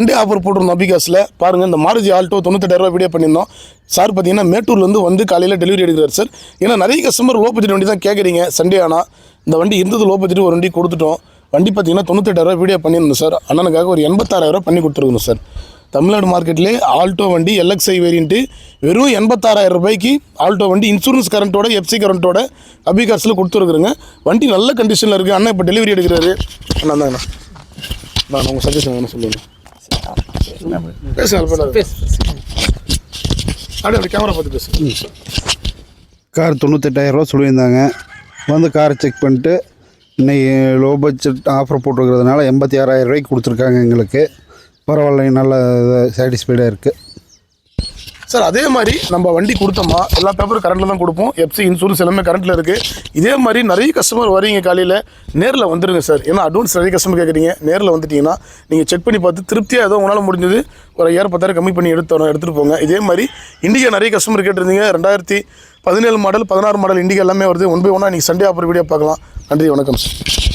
ரெண்டே ஆஃபர் போட்டிருந்தோம் அபிகாஸில். பாருங்கள் இந்த மாருதி ஆல்டோ ரூபா வீடியோ பண்ணியிருந்தோம். சார் பார்த்தீங்கன்னா மேட்டூர்லேருந்து வந்து காலையில் டெலிவரி எடுக்கிறார் சார் ஏன்னா நிறைய கஸ்டமர் லோ பட்ஜெட் வண்டி தான் கேட்குறீங்க சண்டே ஆனால் இந்த வண்டி இருந்தது லோ பட்ஜெட் ஒரு வண்டி கொடுத்துட்டோம். வண்டி பார்த்தீங்கன்னா தொண்ணூத்தெட்டாயிரரூவா வீடியோ பண்ணியிருந்தோம் சார் அண்ணனுக்காக ஒரு எண்பத்தாறாயிரரூவா பண்ணி கொடுத்துருக்கணும் சார் தமிழ்நாடு மார்க்கெட்லேயே ஆல்டோ வண்டி எல்எக்ஸ்ஐ வேரியண்ட்டு வெறும் எண்பத்தாறாயிரம் ரூபாய்க்கு ஆல்டோ வண்டி இன்சூரன்ஸ் கரண்ட்டோட எஃப்சி கரண்ட்டோட அபிகாஸில் கொடுத்துருக்குறேங்க. வண்டி நல்ல கண்டிஷனில் இருக்குது அண்ணன் இப்போ டெலிவரி எடுக்கிறாரு. அண்ணா தான் அண்ணா. நான் உங்கள் சஜஷன் என்ன சொல்லுங்கள் பேசுங்க பேச அப்படியே அப்படி கேமரா பார்த்து பேசுங்க கார் தொண்ணூத்தெட்டாயிரரூவா சொல்லியிருந்தாங்க. வந்து காரை செக் பண்ணிட்டு இன்னைக்கு லோ பட்ஜெட் ஆஃபர் போட்டிருக்கிறதுனால எண்பத்தி ஆறாயிரம் ரூபாய்க்கு கொடுத்துருக்காங்க எங்களுக்கு. பரவாயில்ல நல்ல சாட்டிஸ்ஃபைடாக இருக்குது சார் அதே மாதிரி நம்ம வண்டி கொடுத்தோமா எல்லா பேப்பரும் கரண்ட்டில் தான் கொடுப்போம். எஃப்சி இன்சூரன்ஸ் எல்லாமே கரண்ட்டில் இருக்குது இதே மாதிரி நிறைய கஸ்டமர் வரீங்க காலையில் நேரில் வந்துருங்க சார். ஏன்னா அட்வான்ஸ் நிறைய கஸ்டமர் கேட்குறீங்க நேரில் வந்துட்டீங்கன்னா நீங்கள் செக் பண்ணி பார்த்து திருப்தியாக ஏதோ உங்களால் முடிஞ்சது ஒரு ஐயாயிரம் பத்தாயிரம் கம்மி பண்ணி எடுத்து எடுத்துகிட்டு போங்க. இதே மாதிரி இண்டிகா நிறைய கஸ்டமர் கேட்டிருந்தீங்க. ரெண்டாயிரத்தி பதினேழு மாடல் பதினாறு மாடல் இண்டிகா எல்லாமே வருது. ஒன் பை ஒன்னாக நீங்கள் சண்டே ஆஃபர் வீடியோ பார்க்கலாம். நன்றி வணக்கம் சார்.